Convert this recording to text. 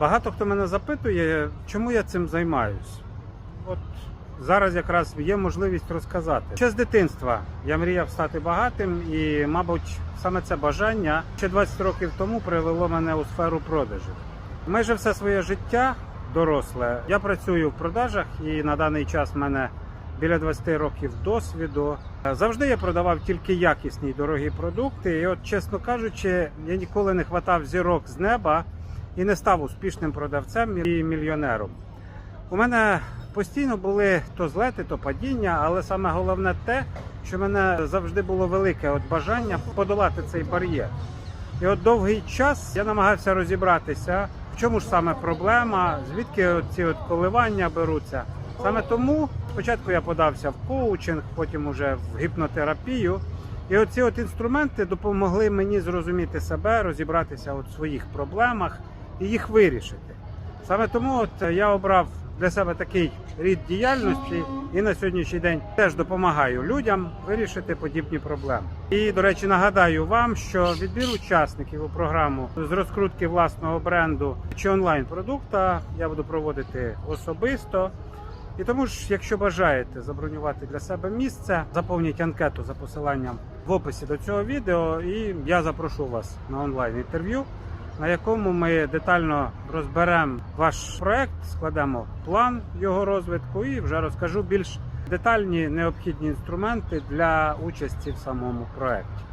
Багато хто мене запитує, чому я цим займаюсь. От зараз якраз є можливість розказати. Ще з дитинства я мріяв стати багатим, і, мабуть, саме це бажання ще 20 років тому привело мене у сферу продажів. Майже все своє життя доросле. Я працюю в продажах, і на даний час в мене біля 20 років досвіду. Завжди я продавав тільки якісні й дорогі продукти. І, от, чесно кажучи, я ніколи не хватав зірок з неба і не став успішним продавцем і мільйонером. У мене постійно були то злети, то падіння, але саме головне те, що в мене завжди було велике от бажання подолати цей бар'єр. І от довгий час я намагався розібратися, в чому ж саме проблема, звідки ці от коливання беруться. Саме тому спочатку я подався в коучинг, потім уже в гіпнотерапію. І оці от інструменти допомогли мені зрозуміти себе, розібратися в своїх проблемах і їх вирішити. Саме тому от я обрав для себе такий рід діяльності і на сьогоднішній день теж допомагаю людям вирішити подібні проблеми. І, до речі, нагадаю вам, що відбір учасників у програму з розкрутки власного бренду чи онлайн продукта я буду проводити особисто. І тому ж, якщо бажаєте забронювати для себе місце, заповніть анкету за посиланням в описі до цього відео, і я запрошу вас на онлайн інтерв'ю, на якому ми детально розберемо ваш проект, складемо план його розвитку і вже розкажу більш детальні необхідні інструменти для участі в самому проекті.